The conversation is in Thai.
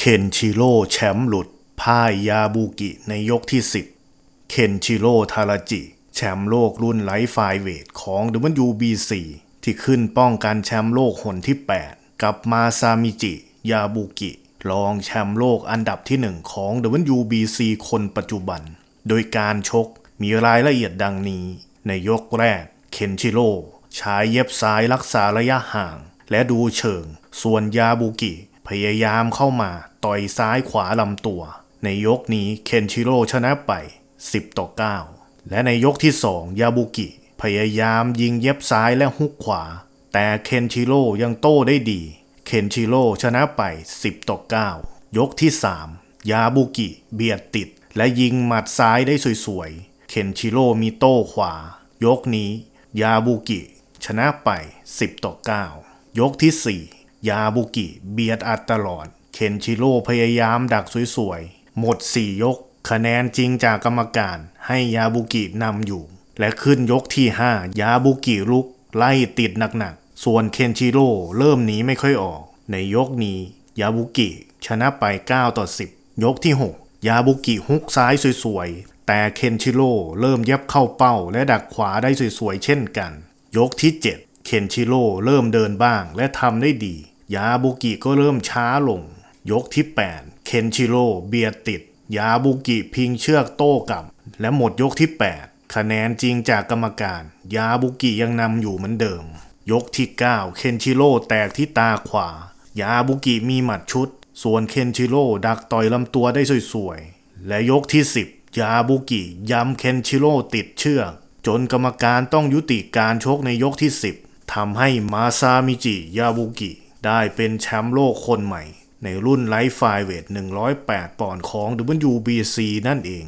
เคนชิโร่แชมป์หลุดพ่ายยาบุกิในยกที่ 10 เคนชิโร่ทาราจิ แชมป์โลกรุ่นไลท์ไฟเวทของ WBC ที่ขึ้นป้องกันแชมป์โลกหนที่ 8 กับมาซามิจิ ยาบุกิ รองแชมป์โลกอันดับที่ 1 ของ WBC คนปัจจุบัน โดยการชกมีรายละเอียดดังนี้ ในยกแรก เคนชิโร่ใช้เย็บซ้ายรักษาระยะห่าง และดูเชิง ส่วนยาบุกิ พยายามเข้ามาต่อยซ้ายขวาลำตัว ในยกนี้เคนชิโร่ชนะไป 10 ต่อ 9 และในยกที่ 2 ยาบุกิ พยายามยิงเย็บซ้ายและฮุกขวา แต่เคนชิโร่ยังโต้ได้ดี เคนชิโร่ชนะไป 10 ต่อ 9 ยกที่ 3 ยาบุกิ เบียดติด และยิงหมัดซ้ายได้สวยๆ เคนชิโร่มีโต้ขวา ยกนี้ ยาบุกิ ชนะไป 10 ต่อ 9 ยกที่ 4 ยาบุกิเบียดอัดตลอด เคนชิโร่พยายามดักสวยๆ หมด 4 ยก คะแนนจริงจากกรรมการให้ยาบุกินำอยู่ และขึ้นยกที่ 5 ยาบุกิลุก ไล่ติดหนักๆ ส่วนเคนชิโร่เริ่มหนีไม่ค่อยออก ในยกนี้ยาบุกิชนะไป 9 ต่อ 10 ยกที่ 6 ยาบุกิฮุกซ้ายสวยๆ แต่เคนชิโร่เริ่มเย็บเข้าเป้า และดักขวาได้สวยๆ เช่นกัน ยกที่ 7 เคนชิโร่เริ่มเดินบ้างและทำได้ดี ยาบุกิก็เริ่มช้าลง ยกที่ 8 เคนชิโร่เบียดติด ยาบุกิพิงเชือกโต้กลับ และหมดยกที่ 8 คะแนนจริงจากกรรมการ ยาบุกิยังนำอยู่เหมือนเดิม ยกที่ 9 เคนชิโร่แตกที่ตาขวา ยาบุกิมีหมัดชุด ส่วนเคนชิโร่ดักต่อยลำตัวได้สวยๆ และยกที่ 10 ยาบุกิย้ำเคนชิโร่ติดเชือก จนกรรมการต้องยุติการชกในยกที่ 10ทำให้มาซามิจิยาบุกิ ได้เป็นแชมป์โลกคนใหม่ ในรุ่นไลฟ์ไฟเวท108 ปอนด์ของ WBC นั่นเอง